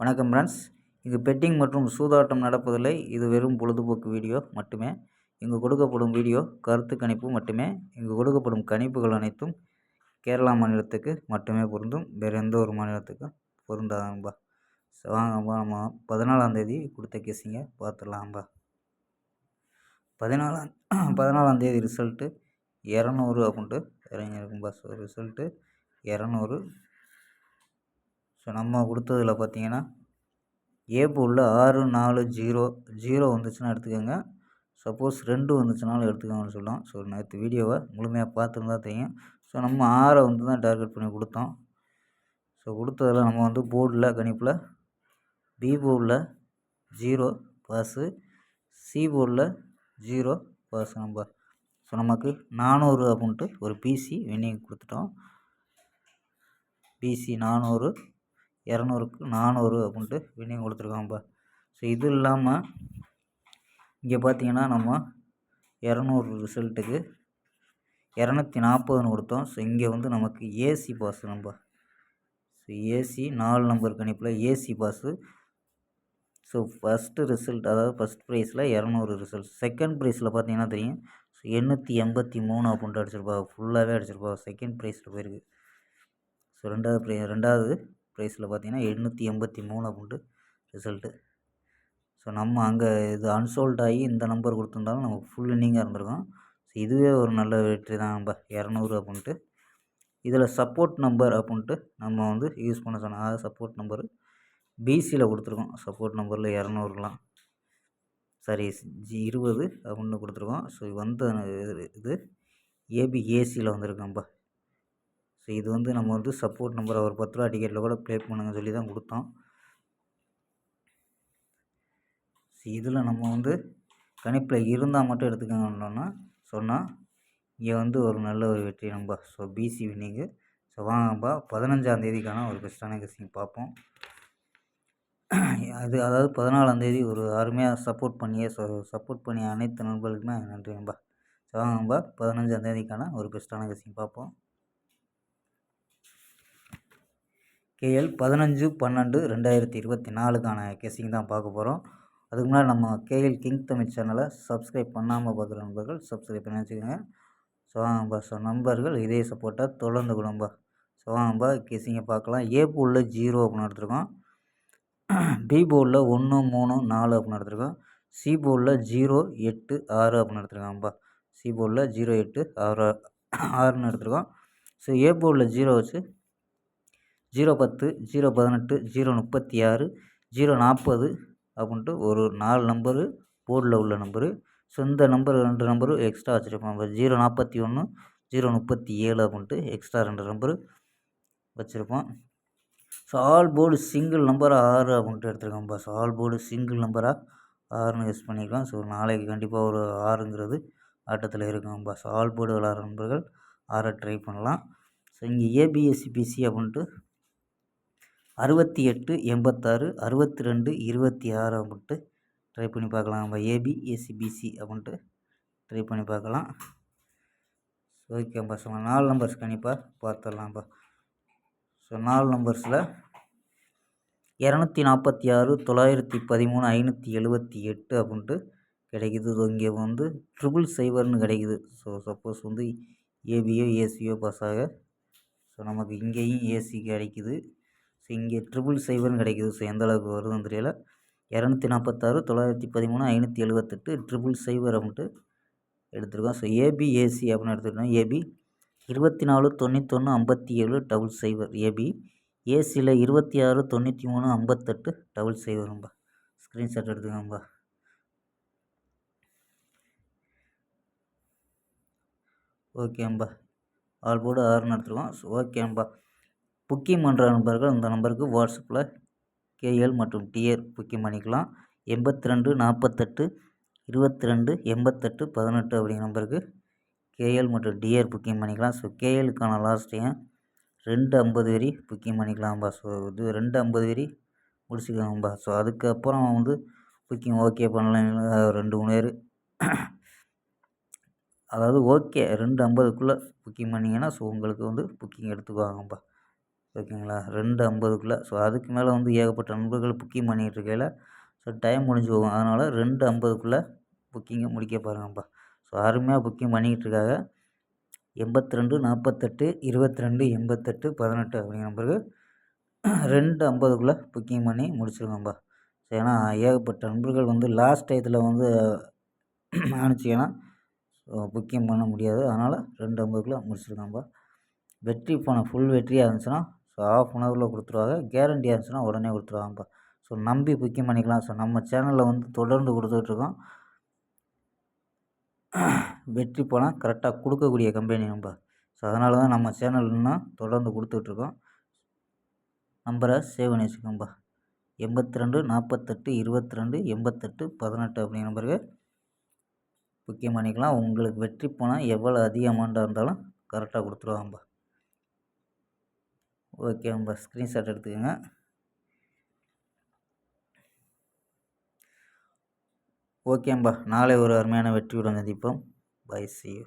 வணக்கம் ஃப்ரெண்ட்ஸ் இங்கு பெட்டிங் மற்றும் சூதாட்டம் நடப்பதில்லை. இது வெறும் பொழுதுபோக்கு வீடியோ மட்டுமே. இங்கு கொடுக்கப்படும் வீடியோ கருத்து கணிப்பு மட்டுமே. இங்கு கொடுக்கப்படும் கணிப்புகள் அனைத்தும் கேரளா மாநிலத்துக்கு மட்டுமே பொருந்தும். வேறு எந்த ஒரு மாநிலத்துக்கும் பொருந்தாதும்பா வாங்கப்பா நம்ம பதினாலாந்தேதி கொடுத்த கேஸிங்க பார்த்துடலாம்பா பதினாலாம் பதினாலாந்தேதி ரிசல்ட்டு இரநூறு அப்படின்ட்டு இறங்கியிருக்கும்பா ஸோ ரிசல்ட்டு இரநூறு ஸோ நம்ம கொடுத்ததில் பார்த்தீங்கன்னா ஏ உள்ள ஆறு நாலு ஜீரோ ஜீரோ வந்துச்சுன்னா எடுத்துக்கோங்க. சப்போஸ் ரெண்டு வந்துச்சுனாலும் எடுத்துக்கோங்கன்னு சொல்லலாம். ஸோ நேற்று வீடியோவை முழுமையாக பார்த்துருந்தா தெரியும். ஸோ நம்ம ஆறை வந்து தான் டார்கெட் பண்ணி கொடுத்தோம். ஸோ கொடுத்ததில் நம்ம வந்து போர்டில் கணிப்பில் பி போர்டில் ஜீரோ பாஸு சி போர்டில் ஜீரோ பாஸ் நம்ம ஸோ நமக்கு நானூறு அப்படின்ட்டு ஒரு பிசி வின்னிங் கொடுத்துட்டோம். பிசி நானூறு இரநூறுக்கு நானூறு அப்படின்ட்டு வின்னிங் கொடுத்துருக்காங்கப்பா. ஸோ இது இல்லாமல் இங்கே பார்த்தீங்கன்னா நம்ம இரநூறு ரிசல்ட்டுக்கு இரநூத்தி நாற்பதுன்னு கொடுத்தோம். ஸோ இங்கே வந்து நமக்கு AC pass number so AC நாலு நம்பர் கணிப்பில் AC pass so first result அதாவது ஃபஸ்ட் ப்ரைஸில் இரநூறு ரிசல்ட் செகண்ட் ப்ரைஸில் பார்த்தீங்கன்னா தெரியும். ஸோ எண்ணூற்றி எண்பத்தி மூணு அப்படின்ட்டு அடிச்சிருப்பா. ஃபுல்லாகவே அடிச்சிருப்பா. செகண்ட் ப்ரைஸில் போயிருக்கு. ஸோ ரெண்டாவது ப்ரை ரெண்டாவது ப்ரைஸில் பார்த்தீங்கன்னா எண்ணூற்றி எண்பத்தி மூணு அப்படின்ட்டு ரிசல்ட்டு ஸோ நம்ம அங்கே இது அன்சோல்ட் ஆகி இந்த நம்பர் கொடுத்துருந்தாலும் நமக்கு ஃபுல் இன்னிங்காக இருந்திருக்கும். ஸோ இதுவே ஒரு நல்ல வெற்றி தான் நம்ம இரநூறு அப்படின்ட்டு. இதில் சப்போர்ட் நம்பர் அப்படின்ட்டு நம்ம வந்து யூஸ் பண்ண சொன்னோம் அதாவது சப்போர்ட் நம்பரு பிசியில் கொடுத்துருக்கோம். சப்போர்ட் நம்பரில் இரநூறுலாம். சாரி ஜி இருபது அப்படின்னு கொடுத்துருக்கோம். ஸோ வந்த இது ஏபி ஏசியில் வந்திருக்கோம்ப்பா ஸோ இது வந்து நம்ம வந்து சப்போர்ட் நம்பர் ஒரு பத்து ரூபா டிக்கெட்டில் கூட ப்ளே பண்ணுங்க சொல்லி தான் கொடுத்தோம். ஸோ இதில் நம்ம வந்து கணிப்பில் இருந்தால் மட்டும் எடுத்துக்கோங்கன்னா சொன்னால் இங்கே வந்து ஒரு நல்ல ஒரு வெற்றி நம்பா ஸோ பிசி வின்னிங்கு ஸோ வாங்கப்பா பதினஞ்சாந்தேதிக்கான ஒரு பெஸ்ட்டான கசிங் பார்ப்போம். அது அதாவது பதினாலாந்தேதி ஒரு அருமையாக சப்போர்ட் பண்ணியே ஸோ சப்போர்ட் பண்ணிய அனைத்து நண்பர்களுக்குமே நன்றி நண்பா. ஸோ வாங்கப்பா பதினஞ்சாந்தேதிக்கான ஒரு பெஸ்ட்டான கசிங் பார்ப்போம். கேஎல் பதினஞ்சு பன்னெண்டு ரெண்டாயிரத்தி இருபத்தி நாலுக்கான கேசிங் தான் பார்க்க போகிறோம் அதுக்கு முன்னாடி நம்ம கேஎல் கிங் தமிழ் சேனலை சப்ஸ்கிரைப் பண்ணாமல் பார்க்குற நண்பர்கள் சப்ஸ்கிரைப் பண்ணி வச்சுக்கோங்க. ஸோ ஸோ நண்பர்கள் இதே சப்போர்ட்டாக தொடர்ந்து கொடும்பா. ஸோ வாங்கப்பா பார்க்கலாம். ஏ போர்டில் ஜீரோ அப்படின்னு எடுத்துருக்கோம். பி போர்டில் ஒன்று மூணு நாலு அப்படின்னு எடுத்துருக்கோம். சி போர்டில் ஜீரோ எட்டு ஆறு அப்படின்னு எடுத்துருக்காங்கப்பா சி போர்டில் ஜீரோ எட்டு ஆறு ஆறுன்னு எடுத்துருக்கோம். ஸோ ஏ போர்டில் ஜீரோ வச்சு ஜீரோ பத்து ஜீரோ பதினெட்டு ஜீரோ முப்பத்தி ஆறு ஜீரோ நாற்பது அப்படின்ட்டு ஒரு நாலு நம்பரு போர்டில் உள்ள நம்பரு. ஸோ இந்த நம்பர் ரெண்டு நம்பரு எக்ஸ்ட்ரா வச்சுருப்போம். ஜீரோ நாற்பத்தி ஒன்று ஜீரோ முப்பத்தி ஏழு அப்படின்ட்டு எக்ஸ்ட்ரா ரெண்டு நம்பரு வச்சுருப்போம். ஸோ ஆல் போர்டு சிங்கிள் நம்பராக ஆறு அப்படின்ட்டு எடுத்துருக்கோம் பாஸ். ஆல் போர்டு சிங்கிள் நம்பராக ஆறுன்னு யூஸ் பண்ணிக்கலாம். ஸோ நாளைக்கு கண்டிப்பாக ஒரு ஆறுங்கிறது ஆட்டத்தில் இருக்கும் பாஸ். ஆல் போர்டு விளாட்ற நண்பர்கள் ஆறை ட்ரை பண்ணலாம். ஸோ இங்கே ஏபிஎஸ்சிபிசி அப்படின்ட்டு அறுபத்தி எட்டு எண்பத்தாறு அறுபத்தி ரெண்டு இருபத்தி ஆறு அப்படின்ட்டு ட்ரை பண்ணி பார்க்கலாம். நம்ம ஏபி ஏசிபிசி அப்படின்ட்டு ட்ரை பண்ணி பார்க்கலாம். ஓகே பசங்க நாலு நம்பர்ஸ் கண்டிப்பாக பார்த்துடலாம்ப்பா ஸோ நாலு நம்பர்ஸில் இரநூத்தி நாற்பத்தி ஆறு தொள்ளாயிரத்தி பதிமூணு ஐநூற்றி எழுபத்தி எட்டு அப்படின்ட்டு கிடைக்குது. இங்கே வந்து ட்ரிபிள் சைபர்னு கிடைக்குது. ஸோ சப்போஸ் வந்து ஏபியோ ஏசியோ பாஸ் ஆக ஸோ நமக்கு இங்கேயும் ஏசி கிடைக்குது. ஸோ இங்கே ட்ரிபிள் சைபர்னு கிடைக்கிது. ஸோ எந்த அளவுக்கு வருதுன்னு தெரியல. இரநூத்தி நாற்பத்தாறு தொள்ளாயிரத்தி பதிமூணு ஐநூற்றி எழுபத்தெட்டு ட்ரிபிள் சைபர் அப்படின்ட்டு எடுத்துருக்கோம் ஸோ ஏபிஏசி அப்படின்னு எடுத்துக்கிட்டோம். ஏபி இருபத்தி நாலு தொண்ணூத்தொன்று ஐம்பத்தி ஏழு டபுள் சைபர் ஏபி ஏசியில் இருபத்தி ஆறு தொண்ணூற்றி மூணு ஐம்பத்தெட்டு டபுள் சைபரும்பா ஸ்க்ரீன்ஷாட் எடுத்துக்கோங்கப்பா ஓகேம்பா ஆல் போர்டு ஆறுன்னு எடுத்துருக்கோம். ஸோ ஓகேம்பா புக்கிங் பண்ணுற நண்பர்கள் இந்த நம்பருக்கு வாட்ஸ்அப்பில் கேஎல் மற்றும் டிஆர் புக்கிங் பண்ணிக்கலாம் எண்பத்தி ரெண்டு நாற்பத்தெட்டு இருபத்தி ரெண்டு எண்பத்தெட்டு பதினெட்டு அப்படிங்கிற நம்பருக்கு கேஎல் மற்றும் டிஆர் புக்கிங் பண்ணிக்கலாம் ஸோ கேஎலுக்கான லாஸ்ட் ஏன் ரெண்டு ஐம்பது வரி புக்கிங் பண்ணிக்கலாம்பா ஸோ இது ரெண்டு ஐம்பது வரி முடிச்சுக்கலாம்பா. ஸோ அதுக்கப்புறம் வந்து புக்கிங் ஓகே பண்ணலாம். ரெண்டு மூணு பேர். அதாவது ஓகே ரெண்டு ஐம்பதுக்குள்ளே புக்கிங் பண்ணிங்கன்னா ஸோ உங்களுக்கு வந்து புக்கிங் எடுத்துக்குவாங்கப்பா. ஓகேங்களா? ரெண்டு ஐம்பதுக்குள்ளே ஸோ அதுக்கு மேலே வந்து ஏகப்பட்ட நண்பர்கள் புக்கிங் பண்ணிகிட்டு இருக்கையில் ஸோ டைம் முடிஞ்சு போகும். அதனால் ரெண்டு ஐம்பதுக்குள்ளே புக்கிங்கை முடிக்க பாருங்கப்பா. ஸோ அருமையாக புக்கிங் பண்ணிக்கிட்டு இருக்காங்க எண்பத்தி ரெண்டு நாற்பத்தெட்டு இருபத்தி ரெண்டு எண்பத்தெட்டு பதினெட்டு அப்படிங்கிற நம்பருக்கு ரெண்டு ஐம்பதுக்குள்ளே புக்கிங் பண்ணி முடிச்சிருக்கோம்ப்பா ஸோ ஏன்னா ஏகப்பட்ட நண்பர்கள் வந்து லாஸ்ட் டயத்தில் வந்து அனுப்பிச்சிங்கன்னா ஸோ புக்கிங் பண்ண முடியாது. அதனால் ரெண்டு ஐம்பதுக்குள்ளே முடிச்சிருக்கோம்ப்பா வெற்றி போன ஃபுல் வெற்றியாக இருந்துச்சுன்னா ஸோ ஆஃப் அன் ஹவரில் கொடுத்துருவாங்க. கேரண்டி இருந்துச்சுன்னா உடனே கொடுத்துருவாங்கப்பா. ஸோ நம்பி புக்கிங் பண்ணிக்கலாம். ஸோ நம்ம சேனலில் வந்து தொடர்ந்து கொடுத்துட்ருக்கோம். வெற்றி போனால் கரெக்டாக கொடுக்கக்கூடிய கம்பெனி ஸோ அதனால தான் நம்ம சேனல் இன்னும் தொடர்ந்து கொடுத்துட்ருக்கோம். நம்பரை சேவ் பண்ணி வச்சுக்கோம்பா எண்பத்தி ரெண்டு நாற்பத்தெட்டு இருபத்தி ரெண்டு எண்பத்தெட்டு பதினெட்டு அப்படிங்கிற நம்பருக்கு புக்கிங் பண்ணிக்கலாம். உங்களுக்கு வெற்றி போனால் எவ்வளோ அதிக அமௌண்ட்டாக இருந்தாலும் கரெக்டாக கொடுத்துருவாங்கப்பா. ஓகேம்பா ஸ்க்ரீன்ஷாட் எடுத்துக்கோங்க. ஓகேம்பா நாளை ஒரு அருமையான வெற்றியுடன் சந்திப்போம் பை சி யூ